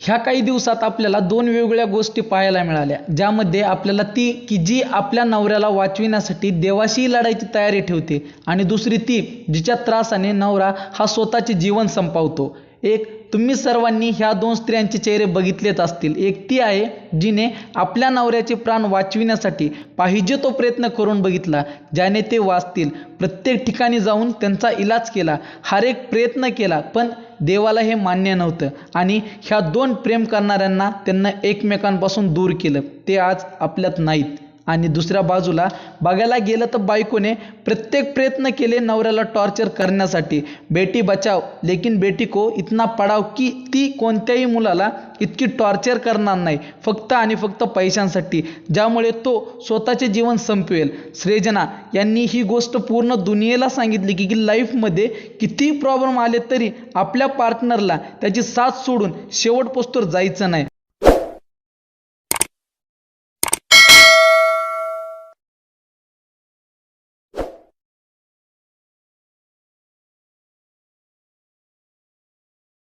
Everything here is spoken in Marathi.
ह्या काही दिवसात आपल्याला दोन वेगवेगळ्या गोष्टी पाहायला मिळाल्या. ज्यामध्ये आपल्याला ती की जी आपल्या नवऱ्याला वाचविण्यासाठी देवाशी लढायची तयारी ठेवते आणि दुसरी ती जिच्या त्रासाने नवरा हा स्वतःचे जीवन संपवतो. एक तुम्ही सर्वांनी ह्या दोन स्त्रियांचे चेहरे बघितलेच असतील. एक ती आहे जिने आपल्या नवऱ्याचे प्राण वाचविण्यासाठी पाहिजे तो प्रयत्न करून बघितला ज्याने ते वाचतील. प्रत्येक ठिकाणी जाऊन त्यांचा इलाज केला हर एक प्रयत्न केला पण देवाला हे मान्य नव्हतं. आणि ह्या दोन प्रेम करणाऱ्यांना त्यांना एकमेकांपासून दूर केलं. ते आज आपल्यात नाहीत. आणि दुसऱ्या बाजूला बघायला गेलं तर बायकोने प्रत्येक प्रयत्न केले नवऱ्याला टॉर्चर करण्यासाठी. बेटी बचाव लेकिन बेटी को इतना पडाव की ती कोणत्याही मुलाला इतकी टॉर्चर करणार नाही फक्त आणि फक्त पैशांसाठी. ज्यामुळे तो स्वतःचे जीवन संपवेल सृजना यांनी ही गोष्ट पूर्ण दुनियेला सांगितली की की लाईफमध्ये किती प्रॉब्लेम आले तरी आपल्या पार्टनरला त्याची साथ सोडून शेवट पोस्टवर जायचं नाही.